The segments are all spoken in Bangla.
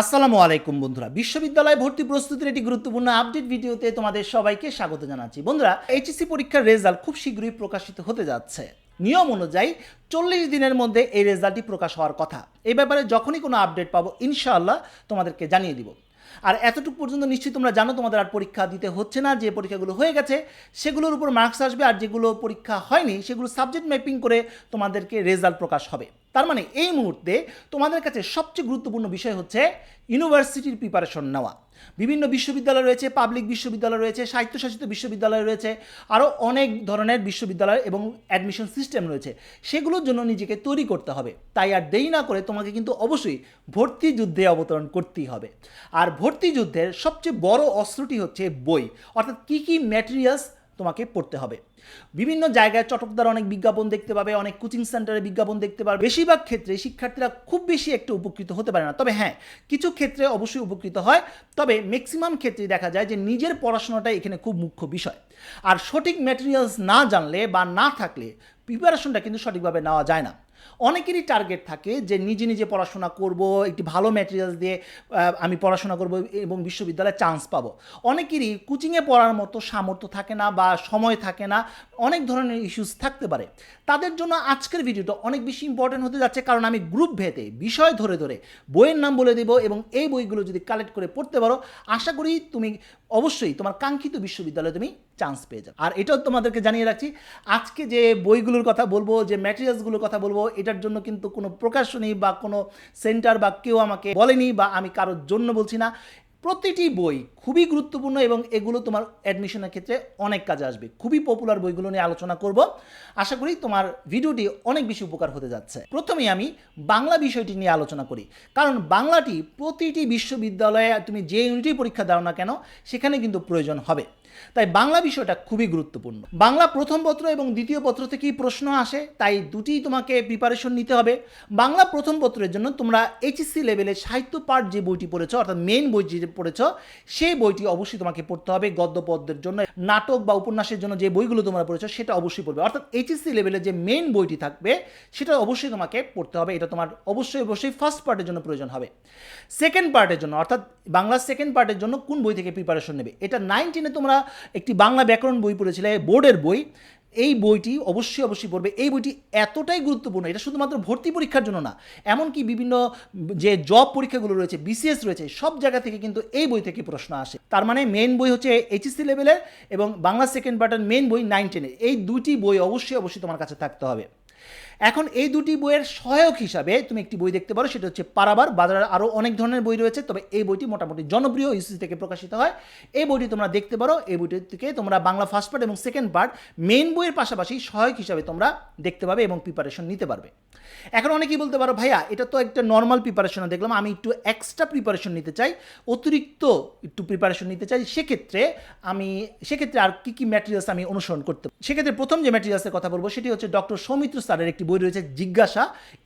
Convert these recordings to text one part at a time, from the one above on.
আসসালামু আলাইকুম বন্ধুরা। বিশ্ববিদ্যালয় ভর্তি প্রস্তুতির একটি গুরুত্বপূর্ণ আপডেট ভিডিওতে তোমাদের সবাইকে স্বাগত জানাচ্ছি। বন্ধুরা, এইচএসসি পরীক্ষার রেজাল্ট খুব শীঘ্রই প্রকাশিত হতে যাচ্ছে। নিয়ম অনুযায়ী চল্লিশ দিনের মধ্যে এই রেজাল্টটি প্রকাশ হওয়ার কথা। এই ব্যাপারে যখনই কোনো আপডেট পাবো, ইনশাআল্লাহ তোমাদেরকে জানিয়ে দিব। আর এতটুকু পর্যন্ত নিশ্চয়ই তোমরা জানো, তোমাদের আর পরীক্ষা দিতে হচ্ছে না, যে পরীক্ষাগুলো হয়ে গেছে, সেগুলোর উপর মার্কস আসবে আর যেগুলো পরীক্ষা হয়নি, সেগুলো সাবজেক্ট ম্যাপিং করে তোমাদেরকে রেজাল্ট প্রকাশ হবে। তার মানে এই মুহূর্তে তোমাদের কাছে সবচেয়ে গুরুত্বপূর্ণ বিষয় হচ্ছে ইউনিভার্সিটির প্রিপারেশন নেওয়া। বিভিন্ন বিশ্ববিদ্যালয় রয়েছে পাবলিক বিশ্ববিদ্যালয় রয়েছে, স্বায়ত্তশাসিত বিশ্ববিদ্যালয় রয়েছে আরও অনেক ধরনের বিশ্ববিদ্যালয় এবং অ্যাডমিশন সিস্টেম রয়েছে। সেগুলোর জন্য নিজেকে তৈরি করতে হবে। তাই আর দেরি না করে তোমাকে কিন্তু অবশ্যই ভর্তি যুদ্ধে অবতরণ করতেই হবে। আর ভর্তি যুদ্ধের সবচেয়ে বড় অস্ত্রটি হচ্ছে বই। অর্থাৎ কী কী ম্যাটেরিয়ালস তোমাকে পড়তে হবে। বিভিন্ন জায়গায় চটকদার অনেক বিজ্ঞাপন দেখতে পাবে, অনেক কোচিং সেন্টারে বিজ্ঞাপন দেখতে পাবে। বেশিরভাগ ক্ষেত্রে শিক্ষার্থীরা খুব বেশি একটু উপকৃত হতে পারে না। তবে হ্যাঁ কিছু ক্ষেত্রে অবশ্যই উপকৃত হয়। তবে ম্যাক্সিমাম ক্ষেত্রে দেখা যায় যে নিজের পড়াশোনাটাই এখানে খুব মুখ্য বিষয়। আর সঠিক ম্যাটেরিয়ালস না জানলে বা না থাকলে প্রিপারেশনটা কিন্তু সঠিকভাবে নেওয়া যায় না। অনেকেরই টার্গেট থাকে যে নিজে নিজে পড়াশোনা করব, একটি ভালো ম্যাটেরিয়ালস দিয়ে আমি পড়াশোনা করব এবং বিশ্ববিদ্যালয়ে চান্স পাবো। অনেকেরই কোচিংয়ে পড়ার মতো সামর্থ্য থাকে না বা সময় থাকে না, অনেক ধরনের ইস্যুস থাকতে পারে। তাদের জন্য আজকের ভিডিওটা অনেক বেশি ইম্পর্টেন্ট হতে যাচ্ছে কারণ আমি গ্রুপ ভেদে বিষয় ধরে ধরে বইয়ের নাম বলে দেবো এবং এই বইগুলো যদি কালেক্ট করে পড়তে পারো, আশা করি তুমি অবশ্যই তোমার কাঙ্ক্ষিত বিশ্ববিদ্যালয়ে তুমি চান্স পেয়ে যাবে। আর এটাও তোমাদেরকে জানিয়ে রাখছি, আজকে যে বইগুলোর কথা বলব, যে ম্যাটেরিয়ালসগুলোর কথা বলব, এটার জন্য কিন্তু কোনো প্রকাশনী বা কোনো সেন্টার বা কেউ আমাকে বলেনি বা আমি কারোর জন্য বলছি না। প্রতিটি বই খুবই গুরুত্বপূর্ণ এবং এগুলো তোমার অ্যাডমিশনের ক্ষেত্রে অনেক কাজে আসবে। খুবই পপুলার বইগুলো নিয়ে আলোচনা করব। আশা করি তোমার ভিডিওটি অনেক বেশি উপকার হতে যাচ্ছে। প্রথমেই আমি বাংলা বিষয়টি নিয়ে আলোচনা করি। কারণ বাংলাটি প্রতিটি বিশ্ববিদ্যালয়ে তুমি যে ইউনিটি পরীক্ষা দাও না কেন, সেখানে কিন্তু প্রয়োজন হবে। তাই বাংলা বিষয়টা খুবই গুরুত্বপূর্ণ। বাংলা প্রথম পত্র এবং দ্বিতীয় পত্র থেকেই প্রশ্ন আসে, তাই দুটিই তোমাকে প্রিপারেশন নিতে হবে। বাংলা প্রথম পত্রের জন্য তোমরা এইচএসসি লেভেলে সাহিত্য পাঠ যে বইটি পড়েছো, অর্থাৎ মেন বই যে পড়েছো, সেই বইটি অবশ্যই তোমাকে পড়তে হবে গদ্য পদ্যের জন্য। নাটক বা উপন্যাসের জন্য যে বইগুলো তোমরা পড়েছো, সেটা অবশ্যই পড়বে। অর্থাৎ এইচএসসি লেভেলে যে মেন বইটি থাকবে, সেটা অবশ্যই তোমাকে পড়তে হবে। এটা তোমার অবশ্যই অবশ্যই ফার্স্ট পার্টের জন্য প্রয়োজন হবে। সেকেন্ড পার্টের জন্য, অর্থাৎ বাংলা সেকেন্ড পার্টের জন্য কোন বই থেকে প্রিপারেশন নেবে? এটা নাইনটিনে তোমরা একটি বাংলা ব্যাকরণ বই পড়েছিলে বোর্ডের বই। এই বইটি অবশ্যই অবশ্যই পড়বে। এই বইটি এতটাই গুরুত্বপূর্ণ, এটা শুধুমাত্র ভর্তি পরীক্ষার জন্য না, এমনকি বিভিন্ন যে জব পরীক্ষাগুলো রয়েছে বিসিএস রয়েছে, সব জায়গা থেকে কিন্তু এই বই থেকে প্রশ্ন আসে। তার মানে মেন বই হচ্ছে এইচএসসি লেভেলের এবং বাংলা সেকেন্ড পার্টের মেন বই নাইন টেনের এই দুটি বই অবশ্যই অবশ্যই তোমার কাছে থাকতে হবে। এখন এই দুটি বইয়ের সহায়ক হিসাবে তুমি একটি বই দেখতে পারো, সেটা হচ্ছে পারাবার। বাজারে আরও অনেক ধরনের বই রয়েছে, তবে এই বইটি মোটামুটি জনপ্রিয় ইউসি থেকে প্রকাশিত হয়। এই বইটি তোমরা দেখতে পারো, এই বইটি থেকে তোমরা বাংলা ফার্স্ট পার্ট এবং সেকেন্ড পার্ট মেন বইয়ের পাশাপাশি সহায়ক হিসাবে তোমরা দেখতে পাবে এবং প্রিপারেশন নিতে পারবে। এখন অনেকেই বলতে পারো, ভাইয়া, এটা তো একটা নর্মাল প্রিপারেশন দেখলাম, আমি একটু এক্সট্রা প্রিপারেশন নিতে চাই, অতিরিক্ত একটু প্রিপারেশন নিতে চাই, সেক্ষেত্রে আমি, সেক্ষেত্রে আর কী কী ম্যাটেরিয়ালস আমি অনুসরণ করতে? সেক্ষেত্রে প্রথম যে ম্যাটেরিয়ালসের কথা বলব, সেটি হচ্ছে ডক্টর সৌমিত্র স্যারের একটি বই রয়েছে জিজ্ঞাসা।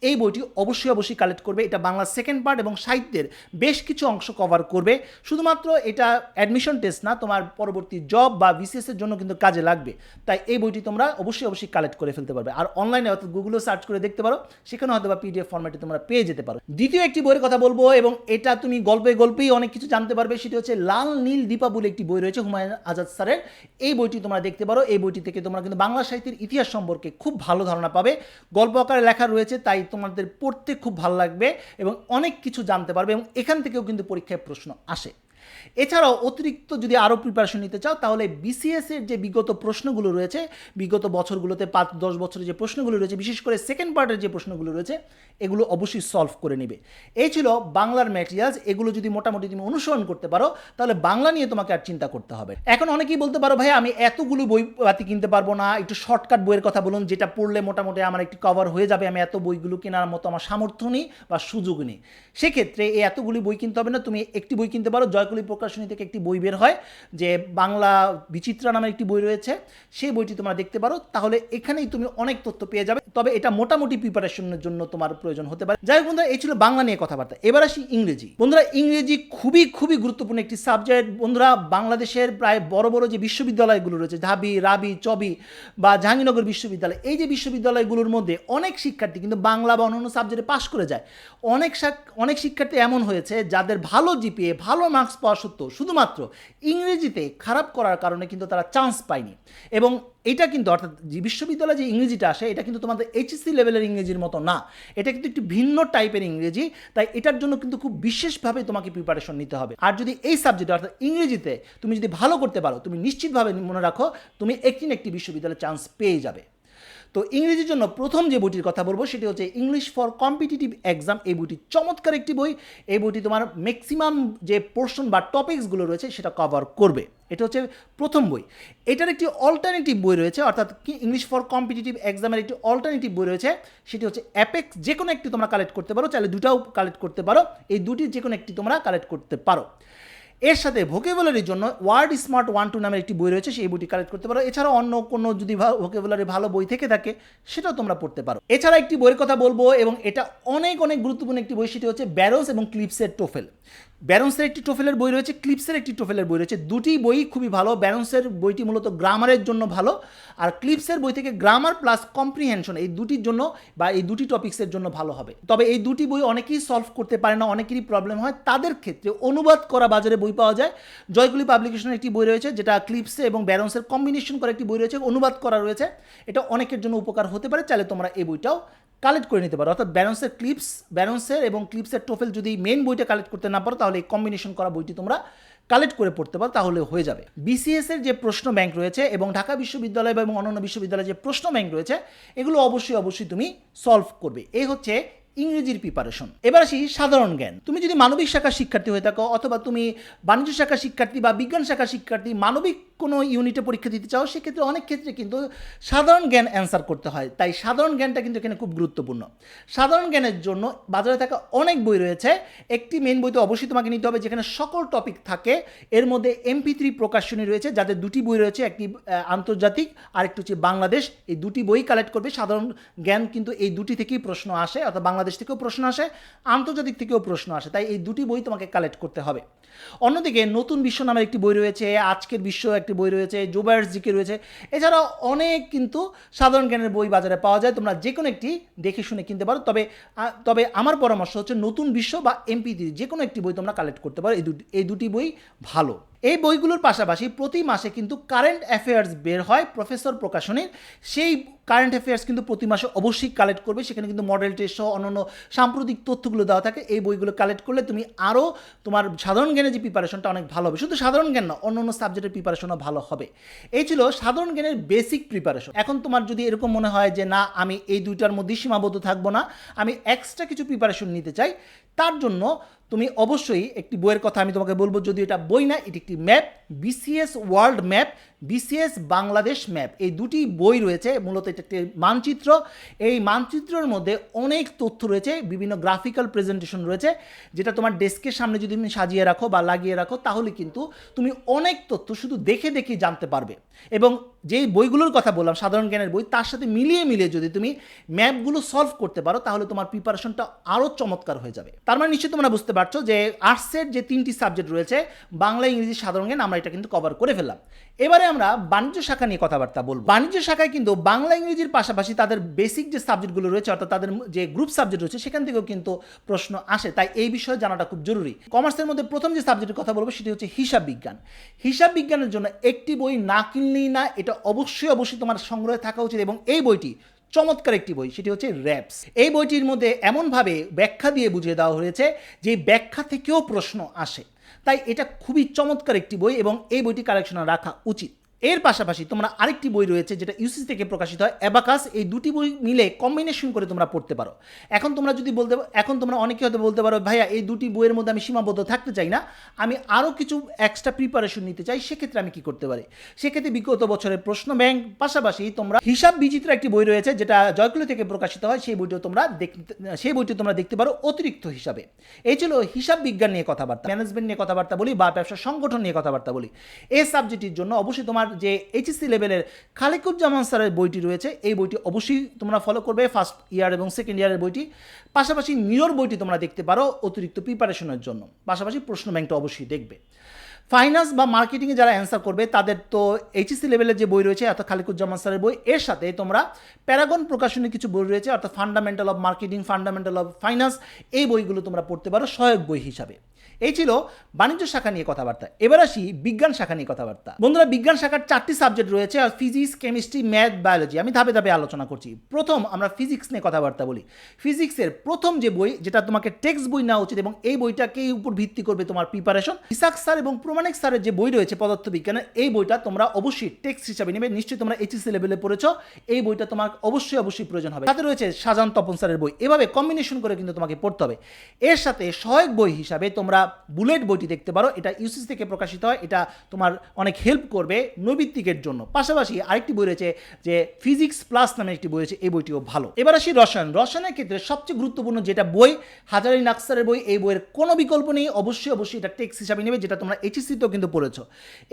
এই বইটি অবশ্যই অবশ্যই কালেক্ট করবে। এটা বাংলা সেকেন্ড পার্ট এবং সাহিত্যের বেশ কিছু অংশ কভার করবে। শুধুমাত্র এটা অ্যাডমিশন টেস্ট না, তোমার পরবর্তী জব বা বিসিএস এর জন্য কিন্তু কাজে লাগবে। তাই এই বইটি তোমরা অবশ্যই অবশ্যই কালেক্ট করে ফেলতে পারবে। আর অনলাইনে অর্থাৎ গুগলে সার্চ করে দেখতে পারো। সেখানে হয়তো বা পিডিএফ ফরম্যাটে তোমরা পেয়ে যেতে পারো। দ্বিতীয় একটি বইয়ের কথা বলব এবং এটা তুমি গল্পে গল্পেই অনেক কিছু জানতে পারবে। সেটি হচ্ছে লাল নীল দীপা বলে একটি বই রয়েছে হুমায়ুন আজাদ স্যারের। এই বইটি তোমরা দেখতে পারো। এই বইটি থেকে তোমরা কিন্তু বাংলা সাহিত্যের ইতিহাস সম্পর্কে খুব ভালো ধারণা পাবে। গল্প আকারে লেখা রয়েছে, তাই তোমাদের পড়তে খুব ভালো লাগবে এবং অনেক কিছু জানতে পারবে এবং এখান থেকেও কিন্তু পরীক্ষায় প্রশ্ন আসে। এছাড়াও অতিরিক্ত যদি আরও প্রিপারেশন নিতে চাও, তাহলে বিসিএস এর যে বিগত প্রশ্নগুলো রয়েছে, বিগত বছরগুলোতে পাঁচ, দশ বছরের যে প্রশ্নগুলো রয়েছে, বিশেষ করে সেকেন্ড পার্টের যে প্রশ্নগুলো রয়েছে, এগুলো অবশ্যই সলভ করে নেবে। এই ছিল বাংলার ম্যাটেরিয়ালস এগুলো যদি মোটামুটি তুমি অনুসরণ করতে পারো, তাহলে বাংলা নিয়ে তোমাকে আর চিন্তা করতে হবে। এখন অনেকেই বলতে পারো ভাই আমি এতগুলো বই পাতি কিনতে পারব না, একটু শর্টকাট বইয়ের কথা বলুন, যেটা পড়লে মোটামুটি আমার একটি কভার হয়ে যাবে, আমি এত বইগুলো কেনার মতো আমার সামর্থ্য নেই বা সুযোগ নেই। সেক্ষেত্রে এই এতগুলি বই কিনতে হবে না, তুমি একটি বই কিনতে পারো জয়কুল কাকলি প্রকাশনী থেকে একটি বই বের হয়, যে বাংলা বিচিত্রা নামের একটি বই রয়েছে, সেই বইটি তোমরা দেখতে পারো। তাহলে এখানেই তুমি অনেক তথ্য পেয়ে যাবে। তবে এটা মোটামুটি প্রিপারেশনের জন্য তোমার প্রয়োজন হতে পারে। যাই হোক বন্ধুরা, এই ছিল বাংলা নিয়ে কথাবার্তা। এবার আসি ইংরেজি। বন্ধুরা, ইংরেজি খুবই খুবই গুরুত্বপূর্ণ একটি সাবজেক্ট বন্ধুরা, বাংলাদেশের প্রায় বড় বড় যে বিশ্ববিদ্যালয়গুলো রয়েছে, ঢাবি, রাবি, চবি বা জাহাঙ্গীরনগর বিশ্ববিদ্যালয়, এই যে বিশ্ববিদ্যালয়গুলোর মধ্যে অনেক শিক্ষার্থী কিন্তু বাংলা বা অন্যান্য সাবজেক্টে পাশ করে যায়। অনেক অনেক শিক্ষার্থী এমন হয়েছে যাদের ভালো জিপিএ ভালো মার্কস পাওয়া সত্ত্বেও শুধুমাত্র ইংরেজিতে খারাপ করার কারণে কিন্তু তারা চান্স পায়নি। এবং এটা কিন্তু অর্থাৎ যে বিশ্ববিদ্যালয়ে যে ইংরেজিটা আসে, এটা কিন্তু তোমাদের এইচএসসি লেভেলের ইংরেজির মতো না। এটা কিন্তু একটি ভিন্ন টাইপের ইংরেজি, তাই এটার জন্য কিন্তু খুব বিশেষভাবে তোমাকে প্রিপারেশন নিতে হবে। আর যদি এই সাবজেক্টে অর্থাৎ ইংরেজিতে তুমি যদি ভালো করতে পারো, তুমি নিশ্চিতভাবে মনে রাখো, তুমি একটি না একটি বিশ্ববিদ্যালয়ে চান্স পেয়ে যাবে। তো ইংরেজির জন্য প্রথম যে বইটির কথা বলব, সেটি হচ্ছে ইংলিশ ফর কম্পিটিটিভ এক্সাম এই বইটি চমৎকার একটি বই। এই বইটি তোমার ম্যাক্সিমাম যে পোর্শন বা টপিকসগুলো রয়েছে, সেটা কভার করবে। এটা হচ্ছে প্রথম বই। এটার একটি অল্টারনেটিভ বই রয়েছে, অর্থাৎ কি ইংলিশ ফর কম্পিটিটিভ এক্সামের একটি অল্টারনেটিভ বই রয়েছে, সেটি হচ্ছে অ্যাপেক্স যে কোনো একটি তোমরা কালেক্ট করতে পারো, চাইলে দুটাও কালেক্ট করতে পারো। এই দুটির যে কোনো একটি তোমরা কালেক্ট করতে পারো। এর সাথে ভোকেবুলারির জন্য ওয়ার্ড স্মার্ট ওয়ান টু নামের একটি বই রয়েছে, সেই বইটি কালেক্ট করতে পারো। এছাড়া অন্য কোনো যদি ভোকেবুলারি ভালো বই থেকে থাকে, সেটাও তোমরা পড়তে পারো। এছাড়া একটি বইয়ের কথা বলব, এবং এটা অনেক অনেক গুরুত্বপূর্ণ একটি বই, সেটি হচ্ছে ব্যারোস এবং ক্লিপসের টোফেল ব্যারন্সের একটি টোফেলের বই রয়েছে ক্লিপসের একটি টোফেলের বই রয়েছে। দুটি বই খুবই ভালো ব্যারন্সের বইটি মূলত গ্রামারের জন্য ভালো। আর ক্লিপসের বই থেকে গ্রামার প্লাস কম্প্রিহেনশন এই দুটির জন্য বা এই দুটি টপিক্সের জন্য ভালো হবে। তবে এই দুটি বই অনেকেই সলভ করতে পারে না, অনেকেরই প্রবলেম হয়। তাদের ক্ষেত্রে অনুবাদ করা বাজারে বই পাওয়া যায়। জয়গুলি পাবলিকেশনের একটি বই রয়েছে, যেটা ক্লিপসে এবং ব্যারন্সের কম্বিনেশন করা একটি বই রয়েছে, অনুবাদ করা রয়েছে। এটা অনেকের জন্য উপকার হতে পারে, চাইলে তোমরা এই বইটাও কালেক্ট করে নিতে পারো। অর্থাৎ ব্যালেন্সের ক্লিপস ব্যালেন্সের এবং ক্লিপসের টোফেল যদি মেন বইটা কালেক্ট করতে না পারো, তাহলে এই কম্বিনেশন করা বইটি তোমরা কালেক্ট করে পড়তে পারো, তাহলে হয়ে যাবে। বিসিএস এর যে প্রশ্ন ব্যাংক রয়েছে এবং ঢাকা বিশ্ববিদ্যালয় এবং অন্যান্য বিশ্ববিদ্যালয়ে যে প্রশ্ন ব্যাংক রয়েছে, এগুলো অবশ্যই অবশ্যই তুমি সলভ করবে। এই হচ্ছে ইংরেজির প্রিপারেশন এবার আসি সাধারণ জ্ঞান। তুমি যদি মানবিক শাখার শিক্ষার্থী হয়ে থাকো অথবা তুমি বাণিজ্য শাখার শিক্ষার্থী বা বিজ্ঞান শাখার শিক্ষার্থী, মানবিক কোনো ইউনিটে পরীক্ষা দিতে চাও, সেক্ষেত্রে অনেক ক্ষেত্রে কিন্তু সাধারণ জ্ঞান অ্যান্সার করতে হয়। তাই সাধারণ জ্ঞানটা কিন্তু এখানে খুব গুরুত্বপূর্ণ। সাধারণ জ্ঞানের জন্য বাজারে থাকা অনেক বই রয়েছে। একটি মেন বই তো অবশ্যই তোমাকে নিতে হবে যেখানে সকল টপিক থাকে। এর মধ্যে এমপি থ্রি প্রকাশনী রয়েছে যাদের দুটি বই রয়েছে, একটি আন্তর্জাতিক আর একটি হচ্ছে বাংলাদেশ। এই দুটি বই কালেক্ট করবে। সাধারণ জ্ঞান কিন্তু এই দুটি থেকেই প্রশ্ন আসে, অর্থাৎ বাংলাদেশ থেকেও প্রশ্ন আসে, আন্তর্জাতিক থেকেও প্রশ্ন আসে। তাই এই দুটি বই তোমাকে কালেক্ট করতে হবে। অন্যদিকে নতুন বিশ্ব নামের একটি বই রয়েছে, আজকের বিশ্ব একটি বই রয়েছে জুবায়ার্স জিকে রয়েছে। এছাড়াও অনেক কিন্তু সাধারণ জ্ঞানের বই বাজারে পাওয়া যায়, তোমরা যে কোনো একটি দেখে শুনে কিনতে পারো। তবে তবে আমার পরামর্শ হচ্ছে নতুন বিশ্ব বা এমপি যে কোনো একটি বই তোমরা কালেক্ট করতে পারো। এই দুটি এই দুটি বই ভালো। এই বইগুলোর পাশাপাশি প্রতি মাসে কিন্তু কারেন্ট অ্যাফেয়ার্স বের হয় প্রফেসর প্রকাশনীর। সেই কারেন্ট অ্যাফেয়ার্স কিন্তু প্রতি মাসে অবশ্যই কালেক্ট করবে। সেখানে কিন্তু মডেল টেস্ট সহ অন্যান্য সাম্প্রতিক তথ্যগুলো দেওয়া থাকে। এই বইগুলো কালেক্ট করলে তুমি আরও তোমার সাধারণ জ্ঞানের যে প্রিপারেশনটা অনেক ভালো হবে। শুধু সাধারণ জ্ঞান না অন্য অন্য সাবজেক্টের প্রিপারেশনও ভালো হবে। এই ছিল সাধারণ জ্ঞানের বেসিক প্রিপারেশন এখন তোমার যদি এরকম মনে হয় যে, না, আমি এই দুইটার মধ্যেই সীমাবদ্ধ থাকব না, আমি এক্সট্রা কিছু প্রিপারেশন নিতে চাই, তার জন্য তুমি অবশ্যই একটি বইয়ের কথা আমি তোমাকে বলব, যদি এটা বই না, এটি একটি map BCS world map BCS Bangladesh map, এই দুটি বই রয়েছে, মূলত এটা একটি মানচিত্র। এই মানচিত্রের মধ্যে অনেক তথ্য রয়েছে, বিভিন্ন গ্রাফিক্যাল প্রেজেন্টেশন রয়েছে, যেটা তোমার ডেস্কের সামনে যদি তুমি সাজিয়ে রাখো বা লাগিয়ে রাখো, তাহলে কিন্তু তুমি অনেক তথ্য শুধু দেখে দেখে জানতে পারবে। এবং যেই বইগুলোর কথা বললাম, সাধারণ জ্ঞানের বই, তার সাথে মিলিয়ে মিলিয়ে যদি তুমি ম্যাপগুলো সলভ করতে পারো, তাহলে তোমার প্রিপারেশনটা আরও চমৎকার হয়ে যাবে। তার মানে নিশ্চয়ই তোমরা বুঝতে পারছ যে আর্টসের যে তিনটি সাবজেক্ট রয়েছে, বাংলা, ইংরেজি, সাধারণ জ্ঞান, আমরা এটা কিন্তু কভার করে ফেললাম। এবারে আমরা বাণিজ্য শাখা নিয়ে কথাবার্তা বলব। বাণিজ্য শাখায় কিন্তু বাংলা ইংরেজির পাশাপাশি তাদের বেসিক যে সাবজেক্টগুলো রয়েছে, অর্থাৎ তাদের যে গ্রুপ সাবজেক্ট রয়েছে, সেখান থেকেও কিন্তু প্রশ্ন আসে। তাই এই বিষয়ে জানাটা খুব জরুরি। কমার্সের মধ্যে প্রথম যে সাবজেক্টের কথা বলব, সেটি হচ্ছে হিসাব বিজ্ঞান। হিসাব বিজ্ঞানের জন্য একটি বই না কিনলেই না, এটা অবশ্যই অবশ্যই তোমার সংগ্রহে থাকা উচিত এবং এই বইটি চমৎকার একটি বই, সেটি হচ্ছে র্যাপস এই বইটির মধ্যে এমনভাবে ব্যাখ্যা দিয়ে বুঝিয়ে দেওয়া হয়েছে যে ব্যাখ্যা থেকেও প্রশ্ন আসে। তাই এটা খুবই চমৎকার একটি বই এবং এই বইটি কালেকশনে রাখা উচিত। এর পাশাপাশি তোমরা আরেকটি বই রয়েছে যেটা ইউসিসি থেকে প্রকাশিত হয় অ্যাবাকাস এই দুটি বই মিলে কম্বিনেশন করে তোমরা পড়তে পারো। এখন তোমরা যদি বলতে, এখন তোমরা অনেকে হয়তো বলতে পারো, ভাইয়া, এই দুটি বইয়ের মধ্যে আমি সীমাবদ্ধ থাকতে চাই না। আমি আরও কিছু এক্সট্রা প্রিপারেশন নিতে চাই, সেক্ষেত্রে আমি কি করতে পারি? সেক্ষেত্রে বিগত বছরের প্রশ্ন ব্যাংক পাশাপাশি তোমরা হিসাব বিচিত্র একটি বই রয়েছে যেটা জয়কুলি থেকে প্রকাশিত হয়, সেই বইটিও তোমরা দেখতে, সেই বইটি তোমরা দেখতে পারো অতিরিক্ত হিসাবে। এই ছিল হিসাব বিজ্ঞান নিয়ে কথাবার্তা ম্যানেজমেন্ট নিয়ে কথাবার্তা বলি বা ব্যবসা সংগঠন নিয়ে কথাবার্তা বলি। এই সাবজেক্টের জন্য অবশ্যই তোমার যে এইচএসসি লেভেলের খালিকুজ্জামান স্যারের বইটি রয়েছে, এই বইটি অবশ্যই তোমরা ফলো করবে ফার্স্ট ইয়ার এবং সেকেন্ড ইয়ারের বইটি। পাশাপাশি নিয়র বইটি তোমরা দেখতে পারো অতিরিক্ত প্রিপারেশনের জন্য। পাশাপাশি প্রশ্ন ব্যাংকটা অবশ্যই দেখবে। ফাইন্যান্স বা মার্কেটিংয়ে যারা অ্যান্সার করবে, তাদের তো এইচএসসি লেভেলের যে বই রয়েছে, অর্থাৎ খালিকুজ্জামান স্যারের বই, এর সাথে তোমরা প্যারাগন প্রকাশনের কিছু বই রয়েছে, অর্থাৎ fundamental of marketing fundamental of finance এই বইগুলো তোমরা পড়তে পারো সহায়ক বই হিসাবে। এই ছিল বাণিজ্য শাখা নিয়ে কথাবার্তা। এবার আসি বিজ্ঞান শাখা নিয়ে কথাবার্তা। বন্ধুরা, বিজ্ঞান শাখার চারটি সাবজেক্ট রয়েছে, আর ফিজিক্স কেমিস্ট্রি ম্যাথ বায়োলজি আমি ধাপে ধাপে আলোচনা করছি। প্রথম আমরা ফিজিক্স নিয়ে কথাবার্তা বলি। ফিজিক্সের প্রথম যে বই, যেটা তোমাকে টেক্সট বই নেওয়া উচিত এবং এই বইটাকেই উপর ভিত্তি করবে তোমার প্রিপারেশন ইসাক স্যার এবং প্রমাণিক স্যারের যে বই রয়েছে পদার্থবিজ্ঞানের, এই বইটা তোমরা অবশ্যই টেক্সট হিসাবে নেবে। নিশ্চয়ই তোমরা এইচএসসি লেভেলে পড়েছো। এই বইটা তোমার অবশ্যই অবশ্যই প্রয়োজন হবে। সাথে রয়েছে শাহজাহান তপন স্যারের বই। এভাবে কম্বিনেশন করে কিন্তু তোমাকে পড়তে হবে। এর সাথে সহায়ক বই হিসাবে তোমরা বুলেট বইটি দেখতে পারো। এটা ইউসিস থেকে প্রকাশিত হয়। এটা তোমার অনেক হেল্প করবে নৈবিত্তিকের জন্য। পাশাপাশি আরেকটি বই রয়েছে যে ফিজিক্স প্লাস নামে একটি বই রয়েছে। এই বইটিও ভালো। এবার আসি রসায়ন। রসায়নের ক্ষেত্রে সবচেয়ে গুরুত্বপূর্ণ যেটা বই, হাজারি নাকসারের বই, এই বইয়ের কোনো বিকল্প নেই। অবশ্যই অবশ্যই এটা টেক্সট হিসাবে নেবে, যেটা তোমরা এইচএসসিতেও কিন্তু পড়েছো।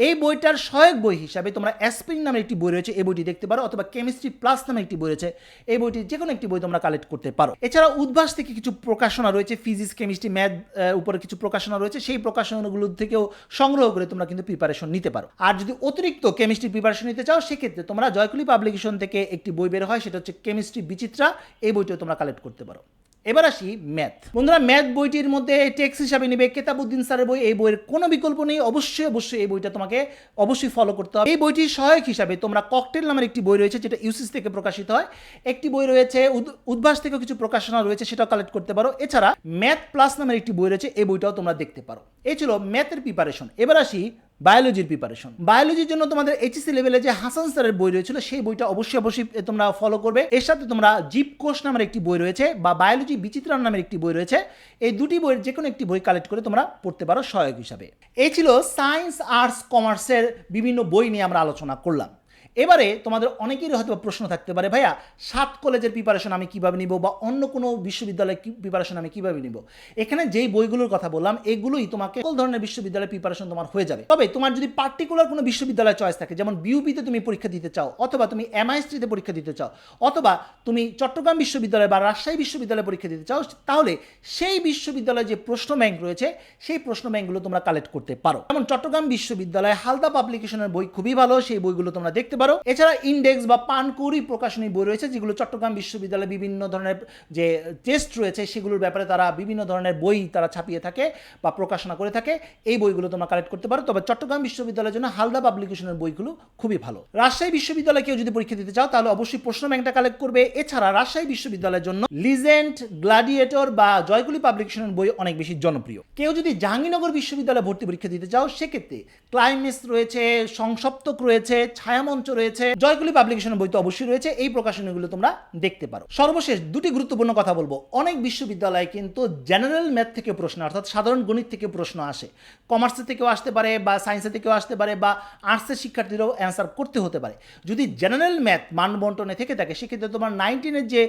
এই বইটার সহায়ক বই হিসাবে তোমরা অ্যাসপিরিন নামে একটি বই রয়েছে। এই বইটি দেখতে পারো, অথবা কেমিস্ট্রি প্লাস নামে একটি বই রয়েছে। এই বইটি যে কোনো একটি বই তোমরা কালেক্ট করতে পারো। এছাড়া উদ্ভাস থেকে কিছু প্রকাশনা রয়েছে। ফিজিক্স কেমিস্ট্রি ম্যাথ উপরে কিছু প্রকাশনা রয়েছে, সেই প্রকাশনাগুলো থেকেও সংগ্রহ করে তোমরা কিন্তু প্রিপারেশন নিতে পারো। আর যদি অতিরিক্ত কেমিস্ট্রি প্রিপারেশন নিতে চাও, সেক্ষেত্রে তোমরা জয়কুলি পাবলিকেশন থেকে একটি বই বের হয়, সেটা হচ্ছে কেমিস্ট্রি বিচিত্রা, এই বইটিও তোমরা কালেক্ট করতে পারো। এবার আসি ম্যাথ বন্ধুরা ম্যাথ বইটির মধ্যে টেক্সট হিসাবে নেবে কেতাবুদ্দিন স্যারের বই। এই বইয়ের কোনো বিকল্প নেই। অবশ্যই অবশ্যই এই বইটা তোমাকে অবশ্যই ফলো করতে হবে। এই বইটির সহায়ক হিসাবে তোমরা ককটেল নামের একটি বই রয়েছে, যেটা ইউসিস থেকে প্রকাশিত হয়। একটি বই রয়েছে, উদ- উদ্ভাস থেকেও কিছু প্রকাশনা রয়েছে, সেটাও কালেক্ট করতে পারো। এছাড়া ম্যাথ প্লাস নামের একটি বই রয়েছে, এই বইটাও তোমরা দেখতে পারো। এই ছিল ম্যাথের প্রিপারেশন এবার আসি বায়োলজির প্রিপারেশন বায়োলজির জন্য তোমাদের এইচএসসি লেভেলে যে হাসান স্যারের বই রয়েছিল, সেই বইটা অবশ্যই অবশ্যই তোমরা ফলো করবে। এর সাথে তোমরা জীব কোষ নামের একটি বই রয়েছে বা বায়োলজি বিচিত্রা নামের একটি বই রয়েছে। এই দুটি বইয়ের যে কোনো একটি বই কালেক্ট করে তোমরা পড়তে পারো সহায়ক হিসাবে। এই ছিল সায়েন্স আর্টস কমার্সের বিভিন্ন বই নিয়ে আমরা আলোচনা করলাম। এবারে তোমাদের অনেকেরই হয়তো প্রশ্ন থাকতে পারে, ভাইয়া, সাত কলেজের প্রিপারেশন আমি কীভাবে নিব বা অন্য কোনো বিশ্ববিদ্যালয়ের প্রিপারেশন আমি কীভাবে নিব? এখানে যেই বইগুলোর কথা বললাম, এগুলোই তোমাকে সকল ধরনের বিশ্ববিদ্যালয়ের প্রিপারেশন তোমার হয়ে যাবে। তবে তোমার যদি পার্টিকুলার কোনো বিশ্ববিদ্যালয় চয়েস থাকে, যেমন বিউপিতে তুমি পরীক্ষা দিতে চাও, অথবা তুমি এমআইএসটিতে পরীক্ষা দিতে চাও, অথবা তুমি চট্টগ্রাম বিশ্ববিদ্যালয় বা রাজশাহী বিশ্ববিদ্যালয়ে পরীক্ষা দিতে চাও, তাহলে সেই বিশ্ববিদ্যালয়ে যে প্রশ্ন ব্যাংক রয়েছে, সেই প্রশ্ন ব্যাংকগুলো তোমরা কালেক্ট করতে পারো। যেমন চট্টগ্রাম বিশ্ববিদ্যালয় হালদা পাবলিকেশনের বই খুবই ভালো, সেই বইগুলো তোমরা দেখতে পারো। এছাড়া ইন্ডেক্স বা পানকুরি প্রকাশনী বই রয়েছে, যেগুলো চট্টগ্রাম বিশ্ববিদ্যালয়ে বিভিন্ন ধরনের যে টেস্ট রয়েছে, সেগুলোর ব্যাপারে তারা বিভিন্ন ধরনের বই তারা ছাপিয়ে থাকে বা প্রকাশনা করে থাকে। এই বইগুলো তোমরা কালেক্ট করতে পারো। তবে চট্টগ্রাম বিশ্ববিদ্যালয়ের জন্য হালদা পাবলিকেশনের বইগুলো খুবই ভালো। রাজশাহী বিশ্ববিদ্যালয়ে কেউ যদি পরীক্ষা দিতে চাও, তাহলে অবশ্যই প্রশ্ন ব্যাংকটা কালেক্ট করবে। এছাড়া রাজশাহী বিশ্ববিদ্যালয়ের জন্য লিজেন্ট গ্লাডিয়েটর বা জয়কুলি পাবলিকেশনের বই অনেক বেশি জনপ্রিয়। কেউ যদি জাহাঙ্গীরনগর বিশ্ববিদ্যালয়ে ভর্তি পরীক্ষা দিতে চাও, সেক্ষেত্রে ক্লাইমেক্স রয়েছে, সংসপ্তক রয়েছে, ছায়ামঞ্চ রয়েছে, জয়কুলি পাবলিকেশনের বই তো অবশ্যই রয়েছে, এই প্রকাশনীগুলো তোমরা দেখতে পারো। সর্বশেষ দুটি গুরুত্বপূর্ণ কথা বলব। অনেক বিশ্ববিদ্যালয়ে কিন্তু জেনারেল ম্যাথ থেকে প্রশ্ন, অর্থাৎ সাধারণ গণিত থেকে প্রশ্ন আসে। কমার্সের থেকেও আসতে পারে বা সায়েন্সের থেকেও আসতে পারে বা আর্টসের শিক্ষার্থীরাও অ্যান্সার করতে হতে পারে। যদি জেনারেল ম্যাথ মানবন্টনে থেকে থাকে, সেক্ষেত্রে তোমার নাইনটিনের যে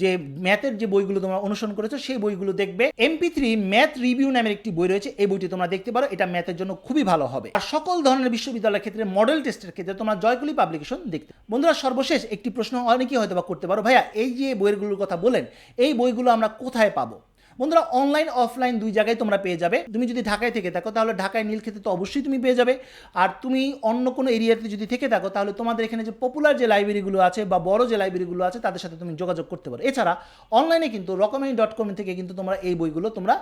যে ম্যাথের যে বইগুলো তোমরা অনুসরণ করেছ, সেই বইগুলো দেখবে। এমপি থ্রি ম্যাথ রিভিউ নামের একটি বই রয়েছে, এই বইটি তোমরা দেখতে পারো। এটা ম্যাথের জন্য খুবই ভালো হবে। আর সকল ধরনের বিশ্ববিদ্যালয়ের ক্ষেত্রে মডেল টেস্টের ক্ষেত্রে তোমরা জয়কুলি পাবলিকেশন দেখতে। বন্ধুরা, সর্বশেষ একটি প্রশ্ন অনেকেই হয়তো বা করতে পারো। ভাইয়া, এই যে বইগুলোর কথা বলেন এই বইগুলো আমরা কোথায় পাবো? বন্ধুরা অনলাইন অফলাইন দুই জায়গায় তোমরা পেয়ে যাবে। তুমি যদি ঢাকায় থেকে থাকো, তাহলে ঢাকায় নীলক্ষেতে তো অবশ্যই তুমি পেয়ে যাবে। আর তুমি অন্য কোনো এরিয়াতে যদি থেকে থাকো, তাহলে তোমাদের এখানে যে পপুলার যে লাইব্রেরিগুলো আছে বা বড় যে লাইব্রেরিগুলো আছে, তাদের সাথে তুমি যোগাযোগ করতে পারো। এছাড়া অনলাইনে কিন্তু রকমারি ডট কম থেকে কিন্তু তোমরা এই বইগুলো তোমরা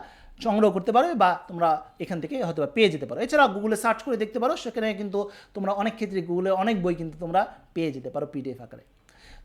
সংগ্রহ করতে পারো বা তোমরা এখান থেকে হয়তো পেয়ে যেতে পারো। এছাড়া গুগলে সার্চ করে দেখতে পারো, সেখানে কিন্তু তোমরা অনেক ক্ষেত্রে গুগলে অনেক বই কিন্তু তোমরা পেয়ে যেতে পারো পিডিএফ আকারে।